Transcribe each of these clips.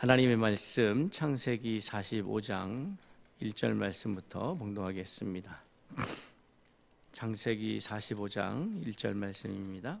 하나님의 말씀 창세기 45장 1절 말씀부터 봉독하겠습니다. 창세기 45장 1절 말씀입니다.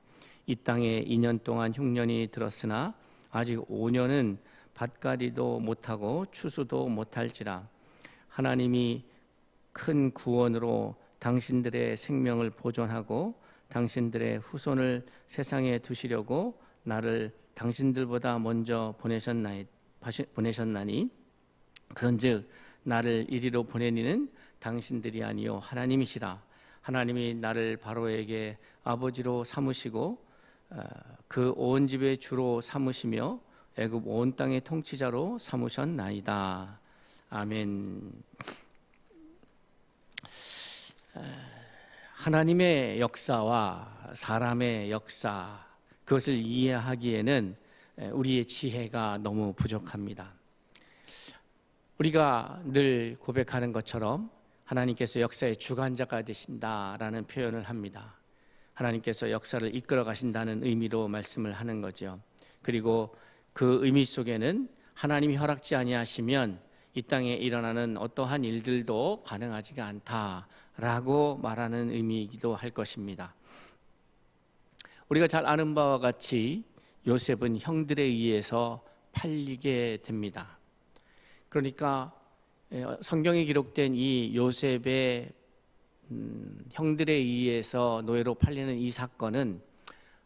이 땅에 2년 동안 흉년이 들었으나 아직 5년은 밭가리도 못하고 추수도 못할지라. 하나님이 큰 구원으로 당신들의 생명을 보존하고 당신들의 후손을 세상에 두시려고 나를 당신들보다 먼저 보내셨나니, 보내셨나니. 그런즉 나를 이리로 보내니는 당신들이 아니요 하나님이시라. 하나님이 나를 바로에게 아버지로 삼으시고 어, 그 온 집의 주로 삼으시며 애굽 온 땅의 통치자로 삼으셨나이다. 아멘. 어, 하나님의 역사와 사람의 역사 그것을 이해하기에는 우리의 지혜가 너무 부족합니다. 우리가 늘 고백하는 것처럼 하나님께서 역사의 주관자가 되신다라는 표현을 합니다. 하나님께서 역사를 이끌어 가신다는 의미로 말씀을 하는 거죠. 그리고 그 의미 속에는 하나님이 허락지 아니하시면 이 땅에 일어나는 어떠한 일들도 가능하지가 않다라고 말하는 의미이기도 할 것입니다. 우리가 잘 아는 바와 같이 요셉은 형들에 의해서 팔리게 됩니다. 그러니까 성경에 기록된 이 요셉의 음, 형들에 의해서 노예로 팔리는 이 사건은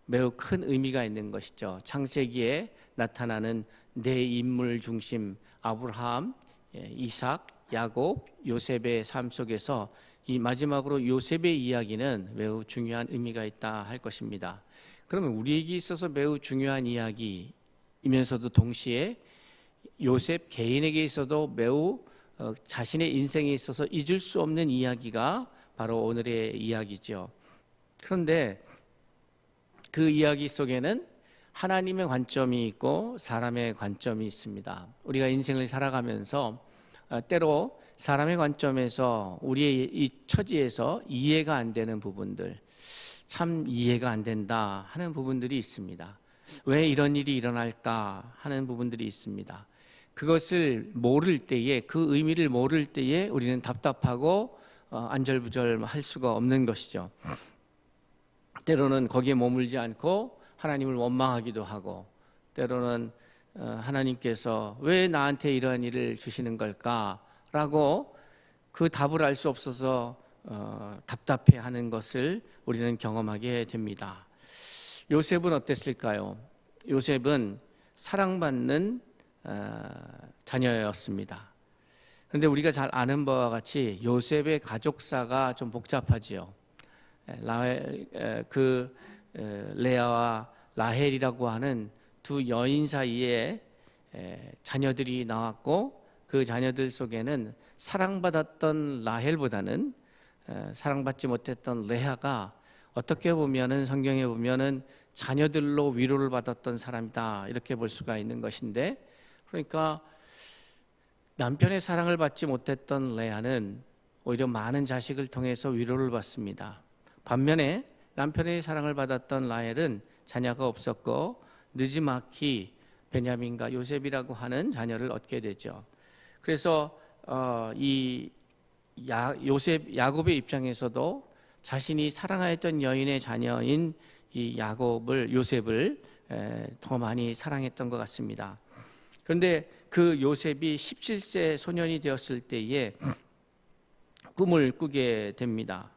매우 큰 의미가 있는 것이죠. 창세기에 나타나는 네 인물 중심 아브라함, 예, 이삭, 야곱, 요셉의 삶 속에서 이 마지막으로 요셉의 이야기는 매우 중요한 의미가 있다 할 것입니다. 그러면 우리에게 있어서 매우 중요한 이야기이면서도 동시에 요셉 개인에게 있어도 매우 어, 자신의 인생에 있어서 잊을 수 없는 이야기가 바로 오늘의 이야기죠. 그런데 그 이야기 속에는 하나님의 관점이 있고 사람의 관점이 있습니다. 우리가 인생을 살아가면서 어, 때로 사람의 관점에서 우리의 이 처지에서 이해가 안 되는 부분들, 참 이해가 안 된다 하는 부분들이 있습니다. 왜 이런 일이 일어날까 하는 부분들이 있습니다. 그것을 모를 때에 그 의미를 모를 때에 우리는 답답하고 어, 안절부절 할 수가 없는 것이죠. 때로는 거기에 머물지 않고 하나님을 원망하기도 하고 때로는 어, 하나님께서 왜 나한테 이러한 일을 주시는 걸까라고 그 답을 알 수 없어서 어, 답답해하는 것을 우리는 경험하게 됩니다. 요셉은 어땠을까요? 요셉은 사랑받는 자녀였습니다. 그런데 우리가 잘 아는 바와 같이 요셉의 가족사가 좀 복잡하지요. 그 레아와 라헬이라고 하는 두 여인 사이에 자녀들이 나왔고 그 자녀들 속에는 사랑받았던 라헬보다는 사랑받지 못했던 레아가 어떻게 보면은 성경에 보면은 자녀들로 위로를 받았던 사람이다 이렇게 볼 수가 있는 것인데 그러니까 남편의 사랑을 받지 못했던 레아는 오히려 많은 자식을 통해서 위로를 받습니다. 반면에 남편의 사랑을 받았던 라헬은 자녀가 없었고 느지막히 베냐민과 요셉이라고 하는 자녀를 얻게 되죠. 그래서 어, 이 야, 요셉 야곱의 입장에서도 자신이 사랑하였던 여인의 자녀인 이 야곱을 요셉을 에, 더 많이 사랑했던 것 같습니다. 그런데 그 요셉이 17세 소년이 되었을 때에 꿈을 꾸게 됩니다.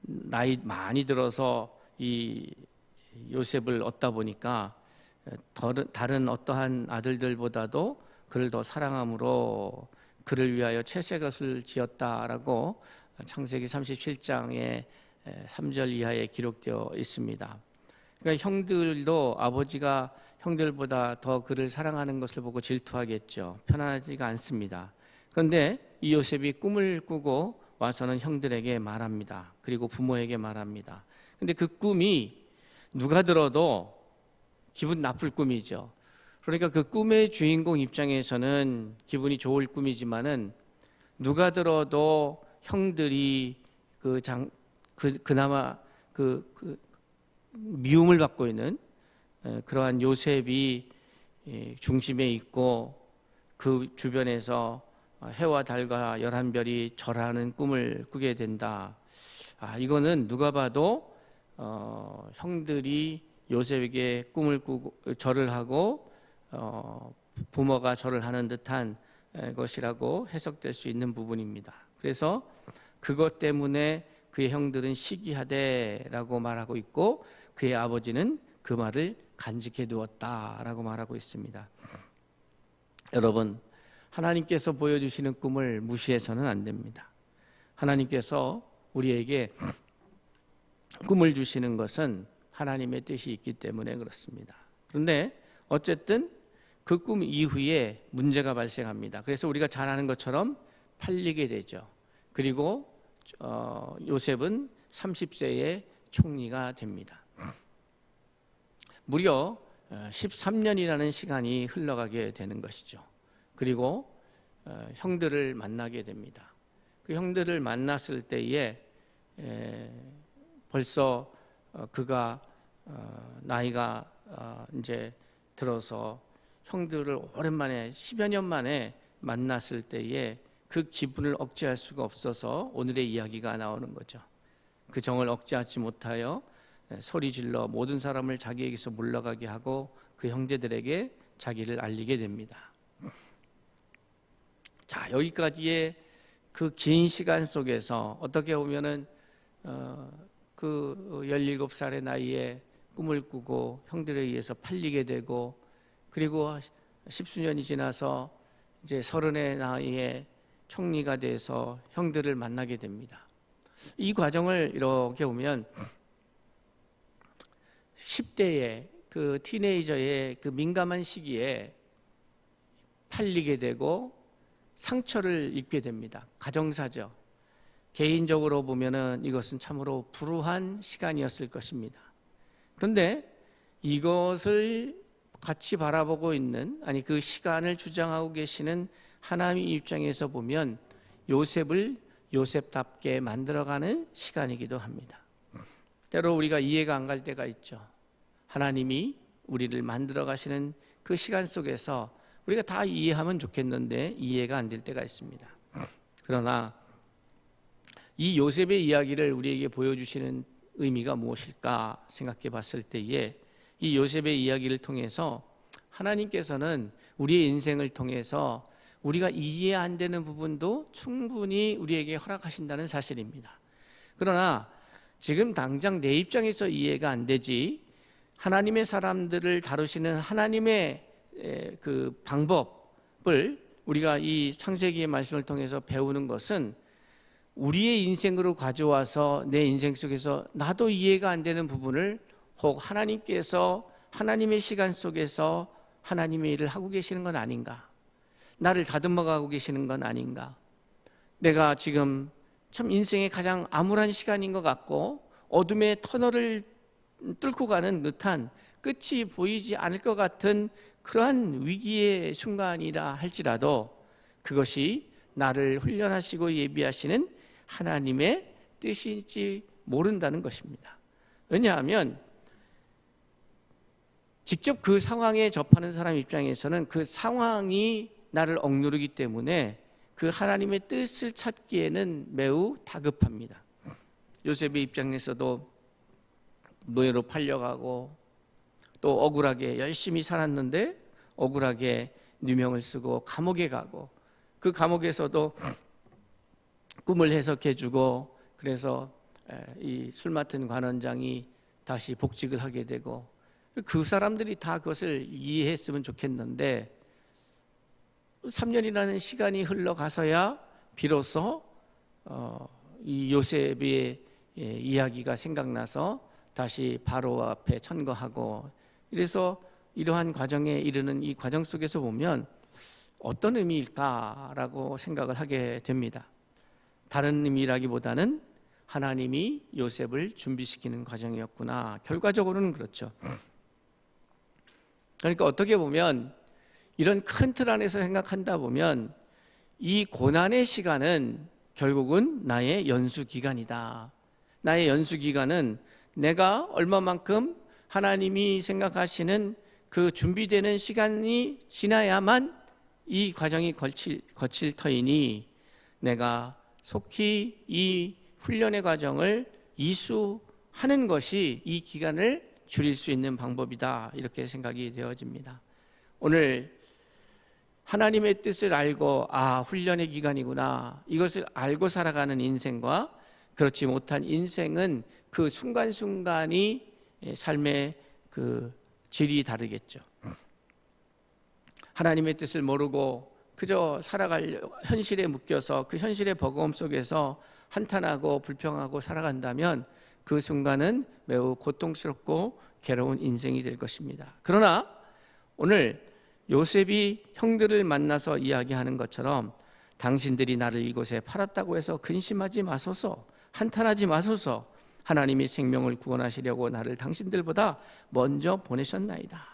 나이 많이 들어서 이 요셉을 얻다 보니까 다른 어떠한 아들들보다도 그를 더 사랑함으로 그를 위하여 채색옷을 지었다라고 창세기 37장에 3절 이하에 기록되어 있습니다. 그러니까 형들도 아버지가 형들보다 더 그를 사랑하는 것을 보고 질투하겠죠. 편안하지가 않습니다. 그런데 이 요셉이 꿈을 꾸고 와서는 형들에게 말합니다. 그리고 부모에게 말합니다. 근데 그 꿈이 누가 들어도 기분 나쁠 꿈이죠. 그러니까 그 꿈의 주인공 입장에서는 기분이 좋을 꿈이지만은 누가 들어도 형들이 그 장, 그, 그나마 그, 그 미움을 받고 있는 그러한 요셉이 중심에 있고 그 주변에서 해와 달과 열한 별이 절하는 꿈을 꾸게 된다. 아 이거는 누가 봐도 어, 형들이 요셉에게 꿈을 꾸고 절을 하고 어, 부모가 절을 하는 듯한 것이라고 해석될 수 있는 부분입니다. 그래서 그것 때문에 그의 형들은 시기하되라고 말하고 있고 그의 아버지는 그 말을 간직해 두었다라고 말하고 있습니다. 여러분, 하나님께서 보여주시는 꿈을 무시해서는 안 됩니다. 하나님께서 우리에게 꿈을 주시는 것은 하나님의 뜻이 있기 때문에 그렇습니다. 그런데 어쨌든 그 꿈 이후에 문제가 발생합니다. 그래서 우리가 잘 아는 것처럼 팔리게 되죠. 그리고 어, 요셉은 30세에 총리가 됩니다. 무려 13년이라는 어, 시간이 흘러가게 되는 것이죠. 그리고 어, 형들을 만나게 됩니다. 그 형들을 만났을 때에 벌써 어, 그가 나이가 이제 들어서 형들을 오랜만에 10여 년 만에 만났을 때에 그 기분을 억제할 수가 없어서 오늘의 이야기가 나오는 거죠. 그 정을 억제하지 못하여 소리 질러 모든 사람을 자기에게서 물러가게 하고 그 형제들에게 자기를 알리게 됩니다. 자 여기까지의 그 긴 시간 속에서 어떻게 보면은 어, 그 17살의 나이에 꿈을 꾸고 형들에 의해서 팔리게 되고 그리고 십수년이 지나서 이제 서른의 나이에 총리가 돼서 형들을 만나게 됩니다. 이 과정을 이렇게 보면 10대의 그 티네이저의 그 민감한 시기에 팔리게 되고 상처를 입게 됩니다. 가정사죠. 개인적으로 보면은 이것은 참으로 불우한 시간이었을 것입니다. 그런데 이것을 같이 바라보고 있는 아니 그 시간을 주장하고 계시는 하나님 입장에서 보면 요셉을 요셉답게 만들어가는 시간이기도 합니다. 때로 우리가 이해가 안 갈 때가 있죠. 하나님이 우리를 만들어 가시는 그 시간 속에서 우리가 다 이해하면 좋겠는데 이해가 안 될 때가 있습니다. 그러나 이 요셉의 이야기를 우리에게 보여주시는 의미가 무엇일까 생각해 봤을 때에 이 요셉의 이야기를 통해서 하나님께서는 우리의 인생을 통해서 우리가 이해 안 되는 부분도 충분히 우리에게 허락하신다는 사실입니다. 그러나 지금 당장 내 입장에서 이해가 안 되지 하나님의 사람들을 다루시는 하나님의 그 방법을 우리가 이 창세기의 말씀을 통해서 배우는 것은 우리의 인생으로 가져와서 내 인생 속에서 나도 이해가 안 되는 부분을 혹 하나님께서 하나님의 시간 속에서 하나님의 일을 하고 계시는 건 아닌가? 나를 다듬어 가고 계시는 건 아닌가? 내가 지금 참 인생의 가장 암울한 시간인 것 같고 어둠의 터널을 뚫고 가는 듯한 끝이 보이지 않을 것 같은 그러한 위기의 순간이라 할지라도 그것이 나를 훈련하시고 예비하시는 하나님의 뜻인지 모른다는 것입니다. 왜냐하면 직접 그 상황에 접하는 사람 입장에서는 그 상황이 나를 억누르기 때문에 그 하나님의 뜻을 찾기에는 매우 다급합니다. 요셉의 입장에서도 노예로 팔려가고 또 억울하게 열심히 살았는데 억울하게 누명을 쓰고 감옥에 가고 그 감옥에서도 꿈을 해석해주고 그래서 이 술 맡은 관원장이 다시 복직을 하게 되고 그 사람들이 다 그것을 이해했으면 좋겠는데 3년이라는 시간이 흘러가서야 비로소 어, 이 요셉의 예, 이야기가 생각나서 다시 바로 앞에 천거하고 이래서 이러한 과정에 이르는 이 과정 속에서 보면 어떤 의미일까라고 생각을 하게 됩니다. 다른 의미라기보다는 하나님이 요셉을 준비시키는 과정이었구나. 결과적으로는 그렇죠. 그러니까 어떻게 보면 이런 큰 틀 안에서 생각한다 보면 이 고난의 시간은 결국은 나의 연수 기간이다. 나의 연수 기간은 내가 얼마만큼 하나님이 생각하시는 그 준비되는 시간이 지나야만 이 과정이 거칠, 거칠 터이니 내가 속히 이 훈련의 과정을 이수하는 것이 이 기간을 줄일 수 있는 방법이다. 이렇게 생각이 되어집니다. 오늘 하나님의 뜻을 알고 아, 훈련의 기간이구나. 이것을 알고 살아가는 인생과 그렇지 못한 인생은 그 순간순간이 삶의 그 질이 다르겠죠. 하나님의 뜻을 모르고 그저 살아갈 현실에 묶여서 그 현실의 버거움 속에서 한탄하고 불평하고 살아간다면 그 순간은 매우 고통스럽고 괴로운 인생이 될 것입니다. 그러나 오늘 요셉이 형들을 만나서 이야기하는 것처럼 당신들이 나를 이곳에 팔았다고 해서 근심하지 마소서 한탄하지 마소서 하나님이 생명을 구원하시려고 나를 당신들보다 먼저 보내셨나이다.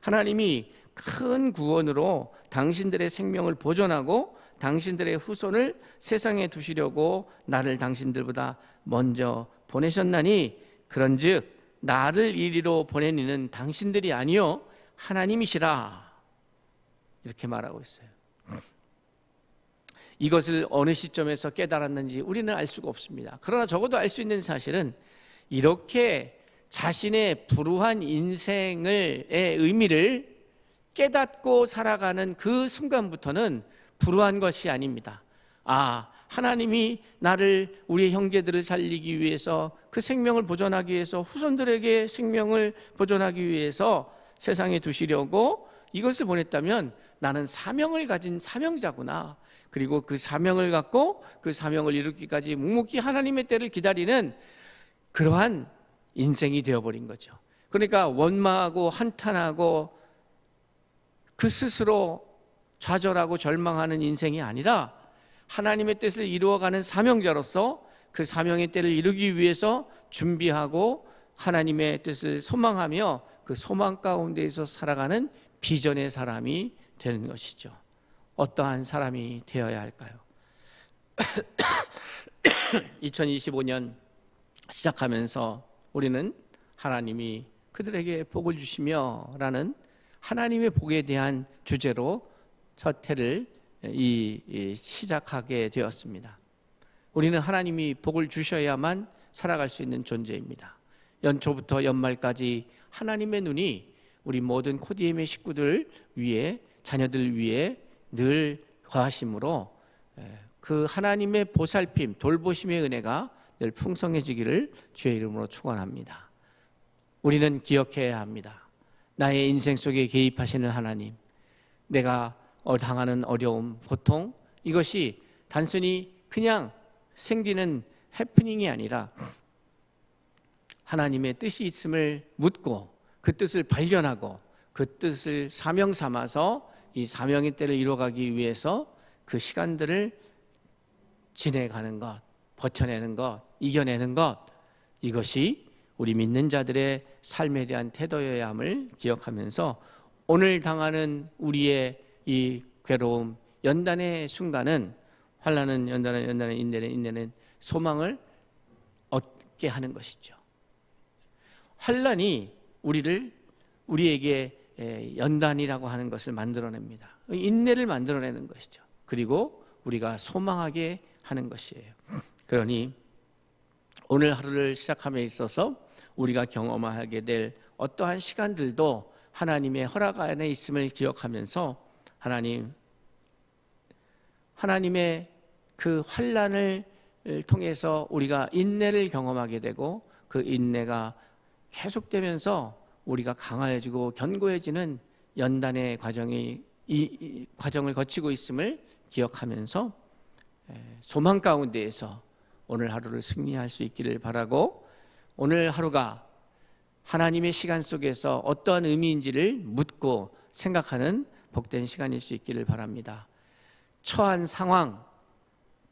하나님이 큰 구원으로 당신들의 생명을 보존하고 당신들의 후손을 세상에 두시려고 나를 당신들보다 먼저 보내셨나니 그런즉 나를 이리로 보내니는 당신들이 아니요 하나님이시라 이렇게 말하고 있어요. 이것을 어느 시점에서 깨달았는지 우리는 알 수가 없습니다. 그러나 적어도 알 수 있는 사실은 이렇게 자신의 불우한 인생의 의미를 깨닫고 살아가는 그 순간부터는 불우한 것이 아닙니다. 아, 하나님이 나를 우리 형제들을 살리기 위해서 그 생명을 보존하기 위해서 후손들에게 생명을 보존하기 위해서 세상에 두시려고 이것을 보냈다면 나는 사명을 가진 사명자구나. 그리고 그 사명을 갖고 그 사명을 이루기까지 묵묵히 하나님의 때를 기다리는 그러한 인생이 되어버린 거죠. 그러니까 원망하고 한탄하고 그 스스로 좌절하고 절망하는 인생이 아니라 하나님의 뜻을 이루어가는 사명자로서 그 사명의 때를 이루기 위해서 준비하고 하나님의 뜻을 소망하며 그 소망 가운데에서 살아가는 비전의 사람이 되는 것이죠. 어떠한 사람이 되어야 할까요? 2025년 시작하면서 우리는 하나님이 그들에게 복을 주시며 라는 하나님의 복에 대한 주제로 첫 해를 이, 이 시작하게 되었습니다. 우리는 하나님이 복을 주셔야만 살아갈 수 있는 존재입니다. 연초부터 연말까지 하나님의 눈이 우리 모든 코디엠의 식구들 위에 자녀들 위에 늘 거하심으로 그 하나님의 보살핌, 돌보심의 은혜가 늘 풍성해지기를 주의 이름으로 축원합니다. 우리는 기억해야 합니다. 나의 인생 속에 개입하시는 하나님, 내가 당하는 어려움, 고통 이것이 단순히 그냥 생기는 해프닝이 아니라 하나님의 뜻이 있음을 묻고 그 뜻을 발견하고 그 뜻을 사명 삼아서 이 사명의 때를 이루어가기 위해서 그 시간들을 지내가는 것, 버텨내는 것, 이겨내는 것 이것이 우리 믿는 자들의 삶에 대한 태도여야 함을 기억하면서 오늘 당하는 우리의 이 괴로움, 연단의 순간은 환란은 연단은 연단은 인내는 인내는 소망을 얻게 하는 것이죠. 환란이 우리를 우리에게 연단이라고 하는 것을 만들어냅니다. 인내를 만들어내는 것이죠. 그리고 우리가 소망하게 하는 것이에요. 그러니 오늘 하루를 시작함에 있어서 우리가 경험하게 될 어떠한 시간들도 하나님의 허락 안에 있음을 기억하면서 하나님 하나님의 그 환란을 통해서 우리가 인내를 경험하게 되고 그 인내가 계속되면서 우리가 강화해지고 견고해지는 연단의 과정이 이, 이 과정을 거치고 있음을 기억하면서 소망 가운데에서 오늘 하루를 승리할 수 있기를 바라고 오늘 하루가 하나님의 시간 속에서 어떠한 의미인지를 묻고 생각하는 복된 시간일 수 있기를 바랍니다. 처한 상황,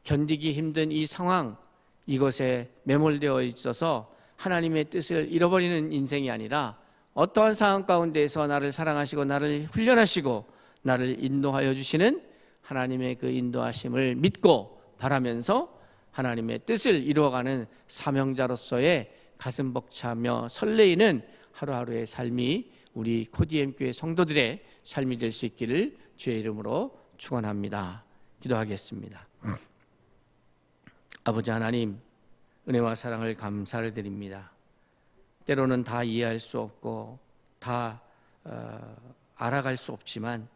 견디기 힘든 이 상황, 이것에 매몰되어 있어서 하나님의 뜻을 잃어버리는 인생이 아니라 어떠한 상황 가운데에서 나를 사랑하시고 나를 훈련하시고 나를 인도하여 주시는 하나님의 그 인도하심을 믿고 바라면서 하나님의 뜻을 이루어가는 사명자로서의 가슴 벅차며 설레이는 하루하루의 삶이 우리 코디엠 교회 성도들의 삶이 될 수 있기를 주의 이름으로 축원합니다. 기도하겠습니다. 아버지 하나님 은혜와 사랑을 감사를 드립니다. 때로는 다 이해할 수 없고 다 어, 알아갈 수 없지만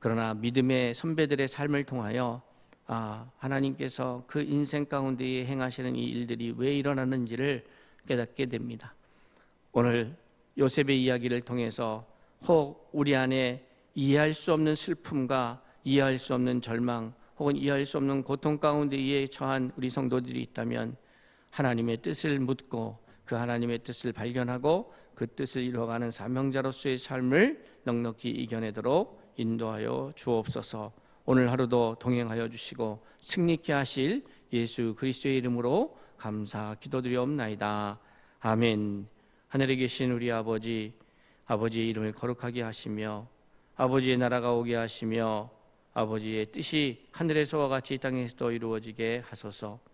그러나 믿음의 선배들의 삶을 통하여 아, 하나님께서 그 인생 가운데 행하시는 이 일들이 왜 일어나는지를 깨닫게 됩니다. 오늘 요셉의 이야기를 통해서 혹 우리 안에 이해할 수 없는 슬픔과 이해할 수 없는 절망 혹은 이해할 수 없는 고통 가운데에 처한 우리 성도들이 있다면 하나님의 뜻을 묻고 그 하나님의 뜻을 발견하고 그 뜻을 이루어가는 사명자로서의 삶을 넉넉히 이겨내도록 인도하여 주옵소서. 오늘 하루도 동행하여 주시고 승리케 하실 예수 그리스도의 이름으로 감사 기도드리옵나이다. 아멘. 하늘에 계신 우리 아버지 아버지의 이름을 거룩하게 하시며 아버지의 나라가 오게 하시며 아버지의 뜻이 하늘에서와 같이 땅에서도 이루어지게 하소서.